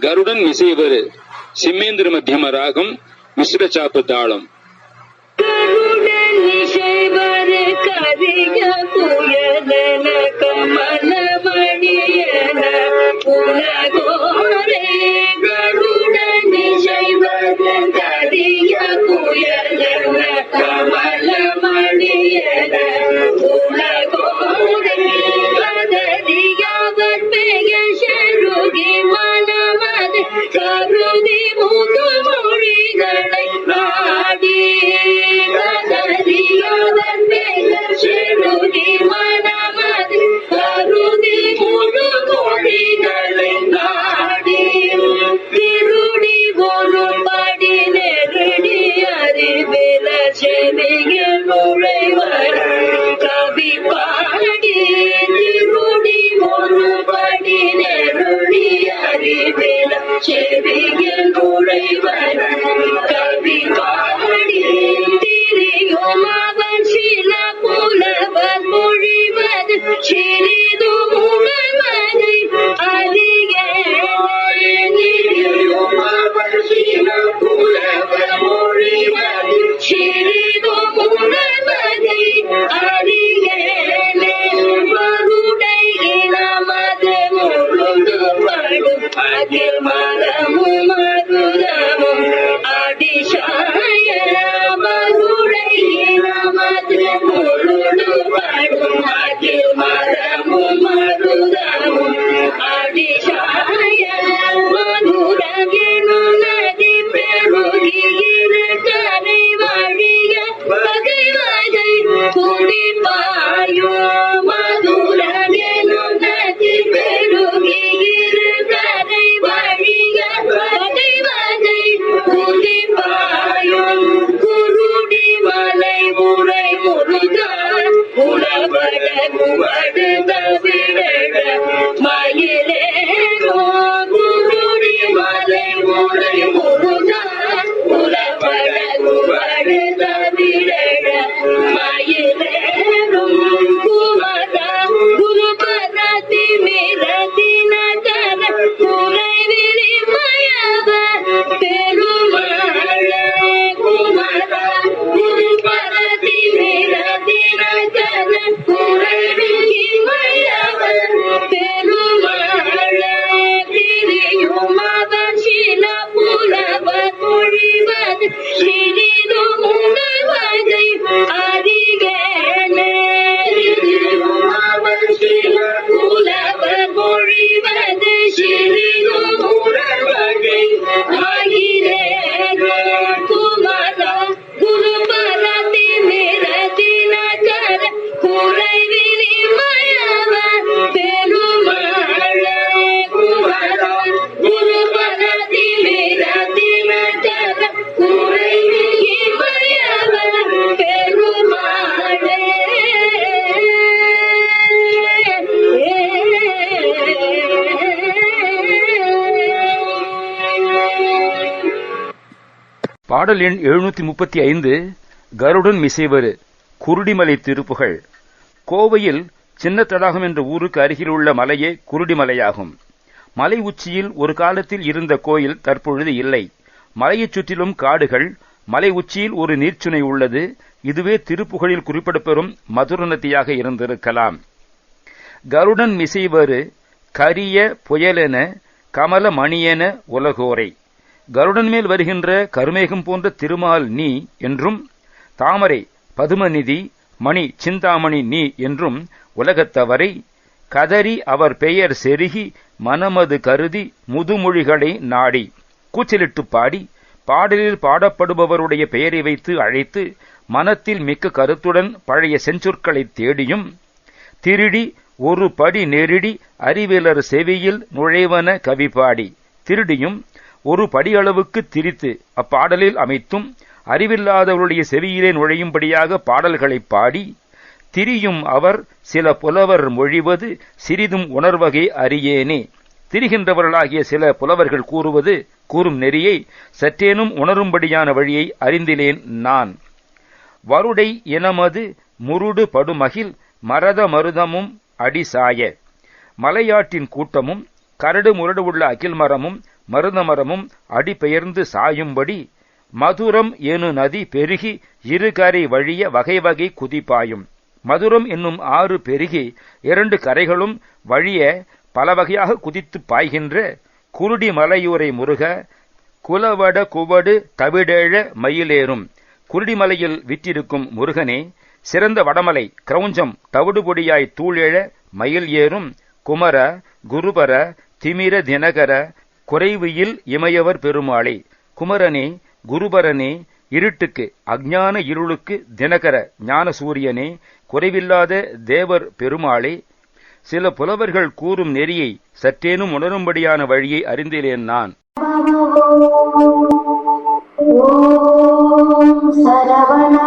கருடன் இசைவர் சிம்மேந்திர மத்தியம ராகம் மிஸ்ர சாப்பு தாளம். கருடன் இசைவர் கவி அகில் மரமும் மருதமும் அடிசாய மருடை நமது முழுது படும் அகில் மரமும் மருதமும் அடிசாய உரை முருகான் ஆகிறேனே குமரா பாடல் எண் எழுநூத்தி முப்பத்தி ஐந்து கருடன் மிசைவரு குருடிமலை திருப்புகழ் கோவையில் சின்ன தடாகம் என்ற ஊருக்கு அருகில் உள்ள மலையே குருடிமலையாகும். மலை உச்சியில் ஒரு காலத்தில் இருந்த கோயில் தற்பொழுது இல்லை. மலையைச் சுற்றிலும் காடுகள் மலை உச்சியில் ஒரு நீர்ச்சுனை உள்ளது. இதுவே திருப்புகழில் குறிப்பிடப்பெறும் மதுரநதியாக இருந்திருக்கலாம். கருடன் மிசைவரு கரிய புயலென கமல மணியென உலகோரை. கருடன் மேல் வருகின்ற கருமேகம் போன்ற திருமால் நீ என்றும் தாமரை பதுமநிதி மணி சிந்தாமணி நீ என்றும் உலகத்தவரை கதறி அவர் பெயர் செருகி மனமது கருதி முதுமொழிகளை நாடி. கூச்சலிட்டு பாடி பாடலில் பாடப்படுபவருடைய பெயரை வைத்து அழைத்து மனத்தில் மிக்க கருத்துடன் பழைய செஞ்சொற்களை தேடியும் திருடி ஒரு படி நெருடி அறிவிலர் செவியில் நுழைவன கவி பாடி. திருடியும் ஒரு படியளவுக்கு திரித்து அப்பாடலில் அமைத்தும் அறிவில்லாதவருடைய செவியிலே நுழையும்படியாக பாடல்களைப் பாடி திரியும் அவர் சில புலவர் மொழிவது சிறிதும் உணர்வகை அறியேனே திரிகின்றவர்களாகிய சில புலவர்கள் கூறுவது கூறும் நெறியை சற்றேனும் உணரும்படியான வழியை அறிந்திலேன் நான். வருடை இனமது முருடு படுமகில் மரத மருதமும் அடிசாய. மலையாட்டின் கூட்டமும் கரடு முரடு உள்ள அகில் மரமும் மருதமரமும் அடிபெயர்ந்து சாயும்படி மதுரம் எனு நதி பெருகி இருகரை வழிய வகை வகை குதிப்பாயும். மதுரம் என்னும் ஆறு பெருகி இரண்டு கரைகளும் வழிய பல வகையாக குதித்துப் பாய்கின்ற குருடி மலையூரை முருக குலவட குவடு தவிடேழ மயிலேறும். குருடிமலையில் விற்றிருக்கும் முருகனே சிறந்த வடமலை கிரௌஞ்சம் தவிடுபொடியாய் தூளெழ மயில் ஏறும். குமர குருபர திமிர தினகர குறைவியில் இமையவர் பெருமாளே குமரனே குருபரனே இருட்டுக்கு அஞ்ஞான இருளுக்கு தினகர ஞான சூரியனே குறைவில்லாத தேவர் பெருமாளே சில புலவர்கள் கூறும் நெறியை சற்றேனும் உணரும்படியான வழியை அறிந்திலேன் நான். சரவண